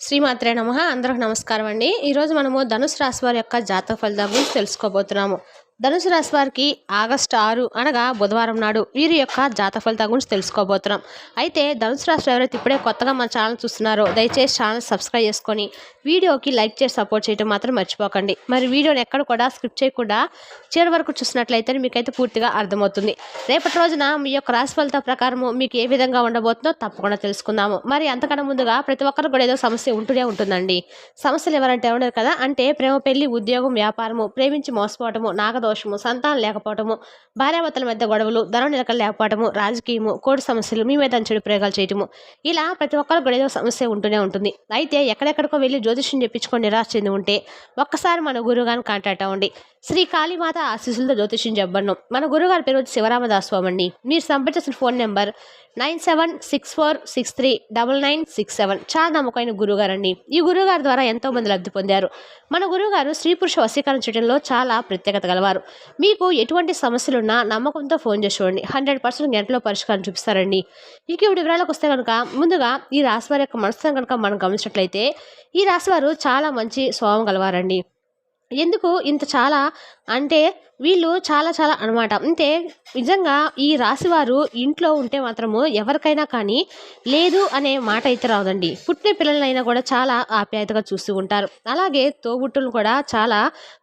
శ్రీమాత్రే నమ. అందరికి నమస్కారం అండి. ఈరోజు మనము ధనుసు రాశి వారి యొక్క జాతక ఫలితాల గురించి తెలుసుకోబోతున్నాము. ధనుసు రాశి వారికి ఆగస్టు ఆరు అనగా బుధవారం నాడు వీరి యొక్క జాతక ఫలితాల గురించి తెలుసుకోబోతున్నాం. అయితే ధనుసు రాశి ఎవరైతే ఇప్పుడే కొత్తగా మన ఛానల్ చూస్తున్నారో దయచేసి ఛానల్ సబ్స్క్రైబ్ చేసుకొని వీడియోకి లైక్ చేసి సపోర్ట్ చేయడం మాత్రం మర్చిపోకండి. మరి వీడియోని ఎక్కడ కూడా స్క్రిప్ట్ చేయకుండా చివరి వరకు చూసినట్లయితే మీకైతే పూర్తిగా అర్థమవుతుంది. రేపటి రోజున మీ యొక్క రాశి ఫలితాల ప్రకారము మీకు ఏ విధంగా ఉండబోతుందో తప్పకుండా తెలుసుకుందాము. మరి అంతకన్నా ముందుగా ప్రతి ఒక్కరు కూడా ఏదో సమస్య ఉంటూనే ఉంటుందండి. సమస్యలు ఎవరంటే ఉండరు కదా? అంటే ప్రేమ పెళ్ళి ఉద్యోగం వ్యాపారము ప్రేమించి మోసపోవటము దోషము సంతానం లేకపోవటము భార్యాభర్తల మధ్య గొడవలు ధన నిలకలు లేకపోవటము రాజకీయము కోడి సమస్యలు మీ మీద చెడు ప్రయోగాలు చేయటము. ఇలా ప్రతి ఒక్కరు కూడా ఏదో సమస్య ఉంటూనే ఉంటుంది. అయితే ఎక్కడెక్కడికో వెళ్ళి జ్యోతిష్యం చెప్పించుకొని నిరాశ చెంది ఉంటే ఒక్కసారి మన గురువుగారిని కాంటాక్ట్ అవ్వండి. శ్రీ కాళీమాత ఆశీస్సులతో జ్యోతిష్యం చెప్పను మన గురుగారి పేరు వచ్చి శివరామదాస్ స్వామి అండి మీరు సంప్రదించిన phone number nine seven six four six three double nine six seven. చాలా నమ్మకమైన గురుగారు అండి ఈ గురుగారి ద్వారా ఎంతో మంది లబ్ధి పొందారు. మన గురుగారు స్త్రీ పురుష వశీకరణ చేయడంలో చాలా ప్రత్యేకత గలవారు. మీకు ఎటువంటి సమస్యలున్నా నమ్మకంతో ఫోన్ చేసి చూడండి. హండ్రెడ్ పర్సెంట్ గంటలో పరిష్కారం చూపిస్తారండి. ఇక ఇప్పుడు వివరాలకు వస్తే కనుక ముందుగా ఈ రాశి వారి యొక్క మనసును కనుక మనం గమనించినట్లయితే ఈ రాశి వారు చాలా మంచి స్వభావం గలవారండి. ఎందుకు ఇంత చాలా అంటే వీళ్ళు చాలా చాలా అనమాట అంటే నిజంగా ఈ రాశివారు ఇంట్లో ఉంటే మాత్రము ఎవరికైనా కానీ లేదు అనే మాట అయితే రాదండి. పుట్టిన పిల్లలైనా కూడా చాలా ఆప్యాయతగా చూస్తూ ఉంటారు. అలాగే తోబుట్టులను కూడా చాలా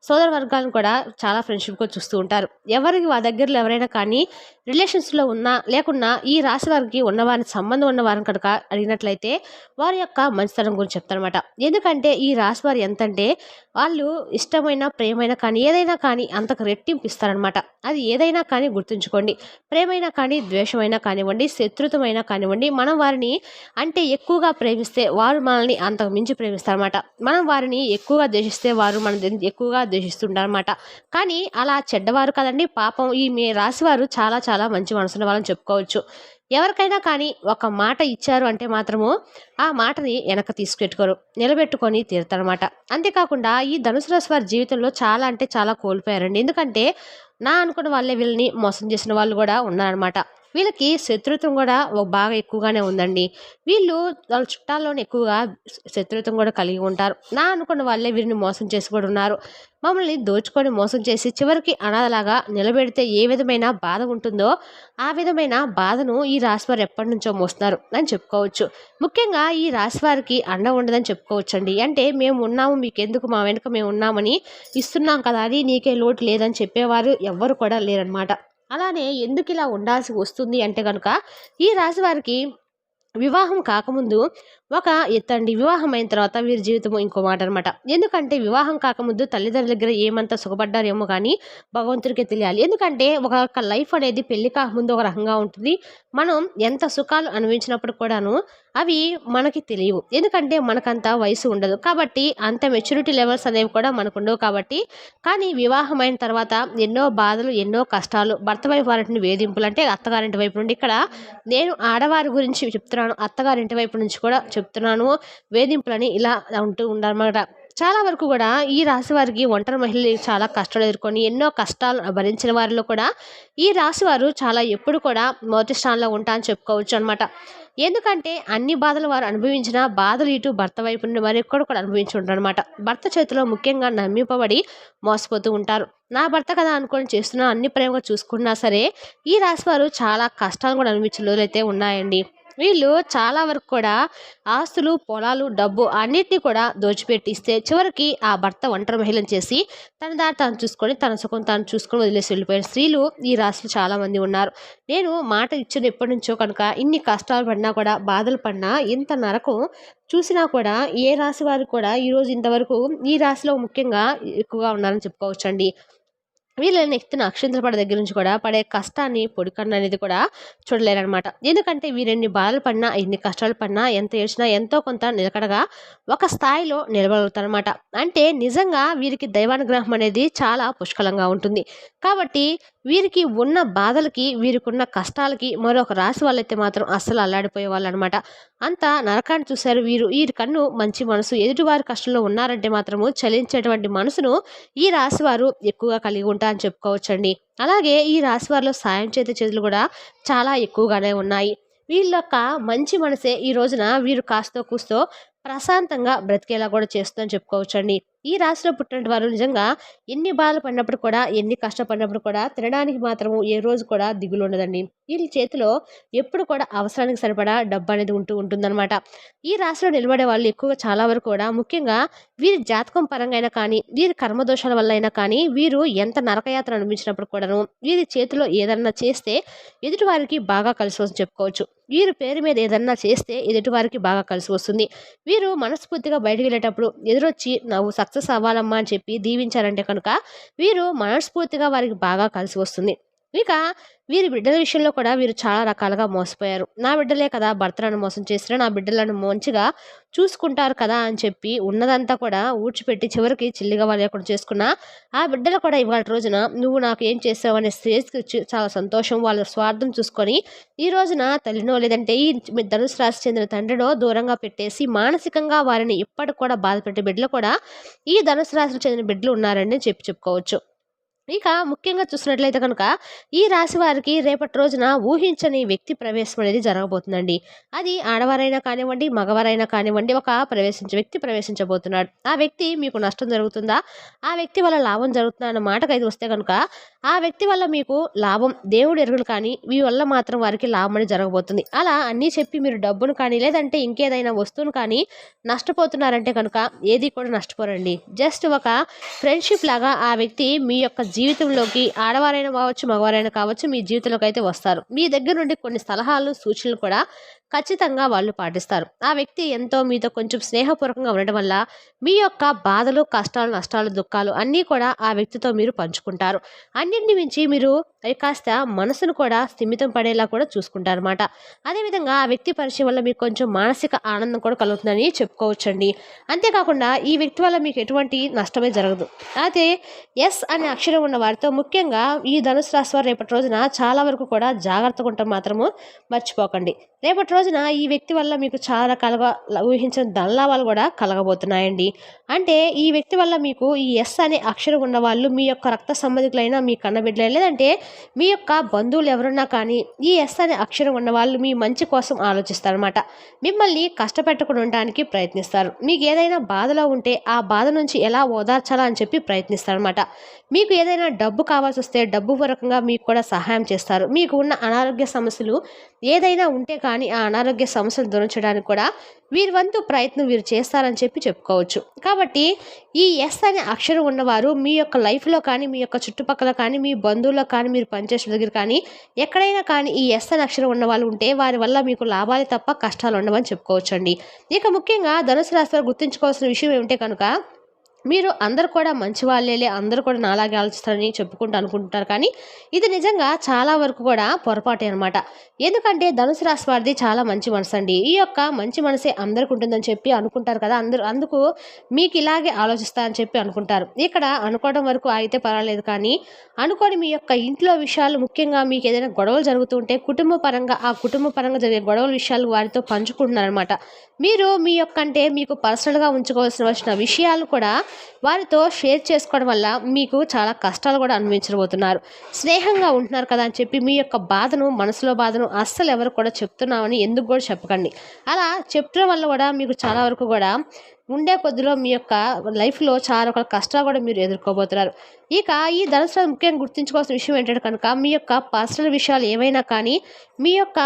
సోదర వర్గాలను కూడా చాలా ఫ్రెండ్షిప్గా చూస్తూ ఉంటారు. ఎవరికి వా దగ్గరలో ఎవరైనా కానీ రిలేషన్స్లో ఉన్నా లేకున్నా ఈ రాశి వారికి ఉన్నవారిని సంబంధం ఉన్నవారిని కనుక అడిగినట్లయితే వారి యొక్క మంచితనం గురించి చెప్తారనమాట ఎందుకంటే ఈ రాశి వారు ఎంతంటే వాళ్ళు ఇష్టమైన ప్రేమైన కానీ ఏదైనా కానీ అంతకు రెట్టింపు ఇస్తారనమాట అది ఏదైనా కానీ గుర్తుంచుకోండి. ప్రేమైనా కానీ ద్వేషమైనా కానివ్వండి శత్రుతమైనా కానివ్వండి మనం వారిని అంటే ఎక్కువగా ప్రేమిస్తే వారు మనల్ని అంతకు మించి ప్రేమిస్తారనమాట మనం వారిని ఎక్కువగా ద్వేషిస్తే వారు మన ఎక్కువగా ద్వేషిస్తుంటారనమాట కానీ అలా చెడ్డవారు కదండి పాపం ఈ మీ రాశివారు చాలా చాలా మంచి మనసున్న వాళ్ళని చెప్పుకోవచ్చు. ఎవరికైనా కానీ ఒక మాట ఇచ్చారు అంటే మాత్రము ఆ మాటని వెనక తీసుకెట్టుకోరు నిలబెట్టుకొని తీరుతారనమాట అంతేకాకుండా ఈ ధనుసు రాశి వారి జీవితంలో చాలా అంటే చాలా కోల్పోయారండి. ఎందుకంటే నా అనుకున్న వాళ్ళే వీళ్ళని మోసం చేసిన వాళ్ళు కూడా ఉన్నారనమాట వీళ్ళకి శత్రుత్వం కూడా బాగా ఎక్కువగానే ఉందండి. వీళ్ళు వాళ్ళ చుట్టాల్లోనే ఎక్కువగా శత్రుత్వం కూడా కలిగి ఉంటారు. నా అనుకున్న వాళ్ళే వీరిని మోసం చేసి కూడా ఉన్నారు. మమ్మల్ని దోచుకొని మోసం చేసి చివరికి అనాథలాగా నిలబెడితే ఏ విధమైన బాధ ఉంటుందో ఆ విధమైన బాధను ఈ రాశివారు ఎప్పటి నుంచో మోస్తున్నారు అని చెప్పుకోవచ్చు. ముఖ్యంగా ఈ రాశివారికి అండ ఉండదని చెప్పుకోవచ్చండి. అంటే మేము ఉన్నాము మీకెందుకు మా వెనుక మేము ఉన్నామని ఇస్తున్నాం కదా అని నీకే లోటు లేదని చెప్పేవారు ఎవ్వరు కూడా లేరనమాట అలానే ఎందుకు ఇలా ఉండాల్సి వస్తుంది అంటే కనుక ఈ రాశి వారికి వివాహం కాకముందు ఒక ఎత్తండి వివాహం అయిన తర్వాత వీరి జీవితం ఇంకో మాట అనమాట ఎందుకంటే వివాహం కాకముందు తల్లిదండ్రుల దగ్గర ఏమంత సుఖపడ్డారేమో కానీ భగవంతుడికే తెలియాలి. ఎందుకంటే ఒక లైఫ్ అనేది పెళ్ళి కాకముందు ఒక రకంగా ఉంటుంది. మనం ఎంత సుఖాలు అనుభవించినప్పుడు కూడాను అవి మనకి తెలియవు. ఎందుకంటే మనకంత వయసు ఉండదు. కాబట్టి అంత మెచ్యూరిటీ లెవెల్స్ అనేవి కూడా మనకు ఉండవు కాబట్టి. కానీ వివాహం అయిన తర్వాత ఎన్నో బాధలు ఎన్నో కష్టాలు భర్త వైపు వారిని వేధింపులు అంటే అత్తగారింటి వైపు నుండి ఇక్కడ నేను ఆడవారి గురించి చెప్తున్నాను. అత్తగారింటి వైపు నుంచి కూడా చెప్తున్నాను. వేధింపులని ఇలా ఉంటూ ఉండాలన్నమాట చాలా వరకు కూడా ఈ రాశి వారికి ఒంటరి మహిళలు చాలా కష్టాలు ఎదుర్కొని ఎన్నో కష్టాలు భరించిన వారిలో కూడా ఈ రాశి వారు చాలా ఎప్పుడు కూడా మొదటి స్థానంలో ఉంటా అని చెప్పుకోవచ్చు అనమాట ఎందుకంటే అన్ని బాధలు వారు అనుభవించిన బాధలు ఇటు భర్త వైపు నుండి మరి ఎక్కడ కూడా అనుభవించి ఉంటారు అనమాట భర్త చేతిలో ముఖ్యంగా నమ్మింపబడి మోసపోతూ ఉంటారు. నా భర్త కదా అనుకొని చేస్తున్న అన్ని ప్రేమగా చూసుకున్నా సరే ఈ రాశి వారు చాలా కష్టాలు కూడా అనుభవించిన రోజులైతే ఉన్నాయండి. వీళ్ళు చాలా వరకు కూడా ఆస్తులు పొలాలు డబ్బు అన్నిటినీ కూడా దోచిపెట్టిస్తే చివరికి ఆ భర్త ఒంటరి మహిళను చేసి తన దారి తాను చూసుకొని తన సుఖం తాను చూసుకొని వదిలేసి వెళ్ళిపోయిన స్త్రీలు ఈ రాశిలో చాలామంది ఉన్నారు. నేను మాట ఇచ్చిన ఎప్పటి నుంచో కనుక ఇన్ని కష్టాలు పడినా కూడా బాధలు పడినా ఇంత నరకం చూసినా కూడా ఏ రాశి వారు కూడా ఈరోజు ఇంతవరకు ఈ రాశిలో ముఖ్యంగా ఎక్కువగా ఉన్నారని చెప్పుకోవచ్చండి. వీళ్ళని ఎత్తున అక్షంతలపడ దగ్గర నుంచి కూడా పడే కష్టాన్ని పొడికన్న అనేది కూడా చూడలేరనమాట ఎందుకంటే వీరెన్ని బాధలు పడినా ఎన్ని కష్టాలు పడినా ఎంత ఏడ్చినా ఎంతో కొంత నిలకడగా ఒక స్థాయిలో నిలబడతారనమాట అంటే నిజంగా వీరికి దైవానుగ్రహం అనేది చాలా పుష్కలంగా ఉంటుంది. కాబట్టి వీరికి ఉన్న బాధలకి వీరికి ఉన్న కష్టాలకి మరొక రాశి వాళ్ళైతే మాత్రం అస్సలు అల్లాడిపోయే వాళ్ళు అనమాట అంత నరకాన్ని చూశారు వీరు. వీరి కన్ను మంచి మనసు ఎదుటివారి కష్టంలో ఉన్నారంటే మాత్రము చలించేటువంటి మనసును ఈ రాశి వారు ఎక్కువగా కలిగి ఉంటారు. అని చెప్పుకోవచ్చండి. అలాగే ఈ రాశి వారిలో సాయం చేతి చేతులు కూడా చాలా ఎక్కువగానే ఉన్నాయి. వీళ్ళ యొక్క మంచి మనసే ఈ రోజున వీరు కాస్తో కూస్తో ప్రశాంతంగా బ్రతికేలా కూడా చేస్తుందని చెప్పుకోవచ్చండి. ఈ రాశిలో పుట్టిన వారు నిజంగా ఎన్ని బాధలు పడినప్పుడు కూడా ఎన్ని కష్టపడినప్పుడు కూడా తినడానికి మాత్రము ఏ రోజు కూడా దిగులు ఉండదండి వీళ్ళ చేతిలో ఎప్పుడు కూడా అవసరానికి సరిపడా డబ్బు అనేది ఉంటూ ఉంటుందన్నమాట. ఈ రాశిలో నిలబడే వాళ్ళు ఎక్కువగా చాలా వరకు కూడా ముఖ్యంగా వీరి జాతకం పరంగా అయినా కానీ వీరి కర్మదోషాల వల్ల అయినా కానీ వీరు ఎంత నరకయాత్ర అనిపించినప్పుడు కూడాను వీరి చేతిలో ఏదన్నా చేస్తే ఎదుటి వారికి బాగా కలిసి వస్తుంది చెప్పుకోవచ్చు. వీరి పేరు మీద ఏదన్నా చేస్తే ఎదుటివారికి బాగా కలిసి వస్తుంది. వీరు మనస్ఫూర్తిగా బయటకు వెళ్ళేటప్పుడు ఎదురొచ్చి నువ్వు సక్సెస్ అవ్వాలమ్మా అని చెప్పి దీవించారంటే కనుక వీరు మనస్ఫూర్తిగా వారికి బాగా కలిసి వస్తుంది. ఇక వీరి బిడ్డల విషయంలో కూడా వీరు చాలా రకాలుగా మోసపోయారు. నా బిడ్డలే కదా భర్తలను మోసం చేసిన నా బిడ్డలను మంచిగా చూసుకుంటారు కదా అని చెప్పి ఉన్నదంతా కూడా ఊడ్చిపెట్టి చివరికి చిల్లిగా వాళ్ళు లేకుండా చేసుకున్న ఆ బిడ్డలు కూడా ఇవాళ రోజున నువ్వు నాకు ఏం చేసావు అనే స్టేజ్కి చాలా సంతోషం వాళ్ళ స్వార్థం చూసుకొని ఈ రోజున తల్లినో లేదంటే ఈ ధనుసు రాశి చెందిన తండ్రినో దూరంగా పెట్టేసి మానసికంగా వారిని ఇప్పటికి కూడా బాధపెట్టే బిడ్డలు కూడా ఈ ధనుసు రాశికి చెందిన బిడ్డలు ఉన్నారని చెప్పి చెప్పుకోవచ్చు. ఇక ముఖ్యంగా చూసినట్లయితే కనుక ఈ రాశి వారికి రేపటి రోజున ఊహించని వ్యక్తి ప్రవేశం అనేది జరగబోతుందండి. అది ఆడవారైనా కానివ్వండి మగవారైనా కానివ్వండి ఒక ప్రవేశించే వ్యక్తి ప్రవేశించబోతున్నాడు. ఆ వ్యక్తి మీకు నష్టం జరుగుతుందా? ఆ వ్యక్తి వల్ల లాభం జరుగుతుందా అన్న మాటకైతే వస్తే కనుక ఆ వ్యక్తి వల్ల మీకు లాభం దేవుడు ఎరుగులు కానీ మీ వల్ల మాత్రం వారికి లాభం అనేది జరగబోతుంది. అలా అన్నీ చెప్పి మీరు డబ్బును కానీ లేదంటే ఇంకేదైనా వస్తువును కానీ నష్టపోతున్నారంటే కనుక ఏది కూడా నష్టపోరండి. జస్ట్ ఒక ఫ్రెండ్షిప్ లాగా ఆ వ్యక్తి మీ యొక్క జీవితంలోకి ఆడవారైనా కావచ్చు మగవారైనా కావచ్చు మీ జీవితంలోకి అయితే వస్తారు. మీ దగ్గర నుండి కొన్ని సలహాలు సూచనలు కూడా ఖచ్చితంగా వాళ్ళు పాటిస్తారు. ఆ వ్యక్తి ఎంతో మీతో కొంచెం స్నేహపూర్వకంగా ఉండడం వల్ల మీ యొక్క బాధలు కష్టాలు నష్టాలు దుఃఖాలు అన్నీ కూడా ఆ వ్యక్తితో మీరు పంచుకుంటారు. అన్నింటిని మించి మీరు కాస్త మనసును కూడా స్థిమితం పడేలా కూడా చూసుకుంటారు అనమాట అదేవిధంగా ఆ వ్యక్తి పరిచయం వల్ల మీకు కొంచెం మానసిక ఆనందం కూడా కలుగుతుందని చెప్పుకోవచ్చండి. అంతేకాకుండా ఈ వ్యక్తి వల్ల మీకు ఎటువంటి నష్టమే జరగదు. అయితే ఎస్ అనే అక్షరం ఉన్న వారితో ముఖ్యంగా ఈ ధనుసు రాశి వారు రేపటి రోజున చాలా వరకు కూడా జాగ్రత్తగా ఉంటాం మాత్రము మర్చిపోకండి. రేపటి రోజున ఈ వ్యక్తి వల్ల మీకు చాలా రకాలుగా ఊహించిన ధనలాభాలు కూడా కలగబోతున్నాయండి. అంటే ఈ వ్యక్తి వల్ల మీకు ఈ ఎస్ అనే అక్షరం ఉన్న వాళ్ళు మీ యొక్క రక్త సంబంధికులైనా మీ కన్నబిడ్డలైన లేదంటే మీ యొక్క బంధువులు ఎవరున్నా కానీ ఈ ఎస్ అనే అక్షరం ఉన్న వాళ్ళు మీ మంచి కోసం ఆలోచిస్తారనమాట మిమ్మల్ని కష్టపెట్టకుండా ఉండడానికి ప్రయత్నిస్తారు. మీకు ఏదైనా బాధలో ఉంటే ఆ బాధ నుంచి ఎలా ఓదార్చాలా అని చెప్పి ప్రయత్నిస్తారనమాట మీకు ఏదైనా ఏదైనా డబ్బు కావాల్సి వస్తే డబ్బు పరకంగా మీకు కూడా సహాయం చేస్తారు. మీకు ఉన్న అనారోగ్య సమస్యలు ఏదైనా ఉంటే కానీ ఆ అనారోగ్య సమస్యలు దూరించడానికి కూడా వీరి వంతు ప్రయత్నం వీరు చేస్తారని చెప్పి చెప్పుకోవచ్చు. కాబట్టి ఈ ఎస్ అనే అక్షరం ఉన్నవారు మీ యొక్క లైఫ్లో కానీ మీ యొక్క చుట్టుపక్కల కానీ మీ బంధువుల్లో కానీ మీరు పనిచేసిన దగ్గర కానీ ఎక్కడైనా కానీ ఈ ఎస్ అనే అక్షరం ఉన్న వాళ్ళు ఉంటే వారి వల్ల మీకు లాభాలే తప్ప కష్టాలు ఉండవని చెప్పుకోవచ్చండి. ఇక ముఖ్యంగా ధనుసు రాశి గుర్తుంచుకోవాల్సిన విషయం ఏమిటే కనుక మీరు అందరు కూడా మంచి వాళ్ళేలే అందరూ కూడా నాలాగే ఆలోచిస్తారని చెప్పుకుంటూ అనుకుంటారు కానీ ఇది నిజంగా చాలా వరకు కూడా పొరపాటే అనమాట ఎందుకంటే ధనుసు రాశి వారిది చాలా మంచి మనసు అండి ఈ యొక్క మంచి మనసే అందరికి ఉంటుందని చెప్పి అనుకుంటారు కదా అందరూ అందుకు మీకు ఇలాగే ఆలోచిస్తారని చెప్పి అనుకుంటారు. ఇక్కడ అనుకోవడం వరకు అయితే పర్వాలేదు కానీ అనుకోని మీ యొక్క ఇంట్లో విషయాలు ముఖ్యంగా మీకు ఏదైనా గొడవలు జరుగుతుంటే కుటుంబ పరంగా ఆ కుటుంబ పరంగా జరిగే గొడవల విషయాలు వారితో పంచుకుంటున్నారనమాట మీరు మీ యొక్క అంటే మీకు పర్సనల్గా ఉంచుకోవాల్సిన వచ్చిన విషయాలు కూడా వారితో షేర్ చేసుకోవడం వల్ల మీకు చాలా కష్టాలు కూడా అనుభవించబోతున్నారు. స్నేహంగా ఉంటున్నారు కదా అని చెప్పి మీ యొక్క బాధను మనసులో బాధను అస్సలు ఎవరు కూడా చెప్తున్నామని ఎందుకు కూడా చెప్పకండి. అలా చెప్పడం వల్ల కూడా మీకు చాలా వరకు కూడా ఉండే కొద్దిలో మీ యొక్క లైఫ్లో చాలా ఒక కష్టాలు కూడా మీరు ఎదుర్కోబోతున్నారు. ఇక ఈ ధనుసు ముఖ్యంగా గుర్తుంచుకోవాల్సిన విషయం ఏంటంటే కనుక మీ యొక్క పర్సనల్ విషయాలు ఏవైనా కానీ మీ యొక్క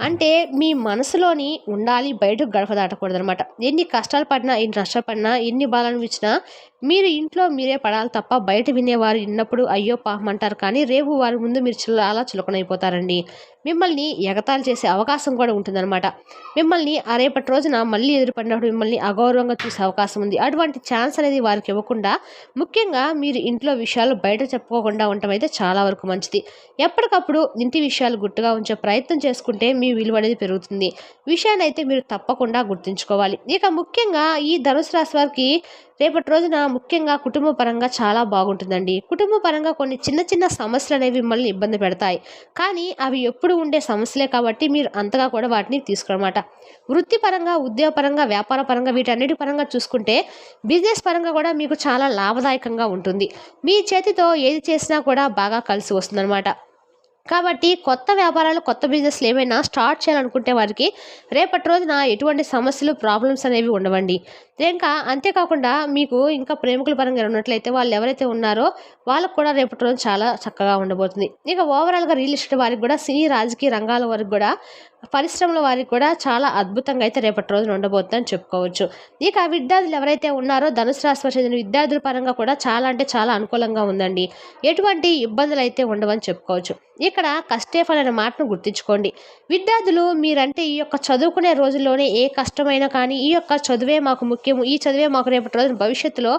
అంటే మీ మనసులోని ఉండాలి బయటకు గడప దాటకూడదు అనమాట ఎన్ని కష్టాలు పడినా ఎన్ని నష్టాలు పడినా ఎన్ని బాధలు ఇచ్చినా మీరు ఇంట్లో మీరే పడాలి తప్ప బయట వినేవారు విన్నప్పుడు అయ్యో పాపమంటారు కానీ రేపు వారి ముందు మీరు చాలా చులకనైపోతారండి. మిమ్మల్ని ఎగతాలు చేసే అవకాశం కూడా ఉంటుందన్నమాట. మిమ్మల్ని ఆ రేపటి రోజున మళ్ళీ ఎదురుపడినప్పుడు మిమ్మల్ని అగౌరవంగా చూసే అవకాశం ఉంది. అటువంటి ఛాన్స్ అనేది వారికి ఇవ్వకుండా ముఖ్యంగా మీరు ఇంట్లో విషయాలు బయట చెప్పుకోకుండా ఉండటం అయితే చాలా వరకు మంచిది. ఎప్పటికప్పుడు ఇంటి విషయాలు గుట్టుగా ఉంచే ప్రయత్నం చేసుకుంటే మీ విలువ అనేది పెరుగుతుంది. విషయాన్ని అయితే మీరు తప్పకుండా గుర్తుంచుకోవాలి. ఇక ముఖ్యంగా ఈ ధనుసు రాశి వారికి రేపటి రోజున ముఖ్యంగా కుటుంబ పరంగా చాలా బాగుంటుందండి. కుటుంబ పరంగా కొన్ని చిన్న చిన్న సమస్యలు అనేవి మిమ్మల్ని ఇబ్బంది పెడతాయి. కానీ అవి ఎప్పుడు ఉండే సమస్యలే కాబట్టి మీరు అంతగా కూడా వాటిని తీసుకురమాట వృత్తిపరంగా ఉద్యోగపరంగా వ్యాపార పరంగా వీటన్నిటి పరంగా చూసుకుంటే బిజినెస్ పరంగా కూడా మీకు చాలా లాభదాయకంగా ఉంటుంది. మీ చేతితో ఏది చేసినా కూడా బాగా కలిసి వస్తుందన్నమాట. కాబట్టి కొత్త వ్యాపారాలు కొత్త బిజినెస్లు ఏమైనా స్టార్ట్ చేయాలనుకుంటే వారికి రేపటి రోజున ఎటువంటి సమస్యలు ప్రాబ్లమ్స్ అనేవి ఉండవండి. ఇంకా అంతేకాకుండా మీకు ఇంకా ప్రేమికుల పరంగా ఉన్నట్లయితే వాళ్ళు ఎవరైతే ఉన్నారో వాళ్ళకు కూడా రేపటి రోజు చాలా చక్కగా ఉండబోతుంది. ఇక ఓవరాల్గా రియల్ ఎస్టేట్ వారికి కూడా సినీ రాజకీయ రంగాల వరకు కూడా పరిశ్రమల వారికి కూడా చాలా అద్భుతంగా అయితే రేపటి రోజున ఉండబోతుందని చెప్పుకోవచ్చు. ఇక విద్యార్థులు ఎవరైతే ఉన్నారో ధనుసు రాశి చెందిన విద్యార్థుల పరంగా కూడా చాలా అంటే చాలా అనుకూలంగా ఉందండి. ఎటువంటి ఇబ్బందులు అయితే ఉండవని చెప్పుకోవచ్చు. ఇక్కడ కష్టేఫలు అనే మాటను గుర్తుంచుకోండి. విద్యార్థులు మీరంటే ఈ యొక్క చదువుకునే రోజుల్లోనే ఏ కష్టమైనా కానీ ఈ యొక్క చదువే మాకు ముఖ్యం ముఖ్యము ఈ చదివే మాకు రేపటి రోజున భవిష్యత్తులో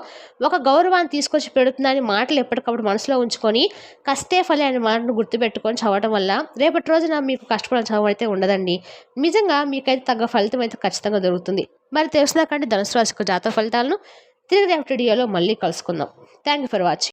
ఒక గౌరవాన్ని తీసుకొచ్చి పెడుతుందని మాటలు ఎప్పటికప్పుడు మనసులో ఉంచుకొని కష్టే ఫలే అనే మాటను గుర్తుపెట్టుకొని చదవడం వల్ల రేపటి రోజున మీకు కష్టపడిన చదువు ఉండదండి. నిజంగా మీకైతే తగ్గ ఫలితం అయితే ఖచ్చితంగా దొరుకుతుంది. మరి తెలిసినాకండి ధనుసు రాశి జాతక ఫలితాలను తిరిగి రేపటి వీడియోలో మళ్ళీ కలుసుకుందాం. Thank you for watching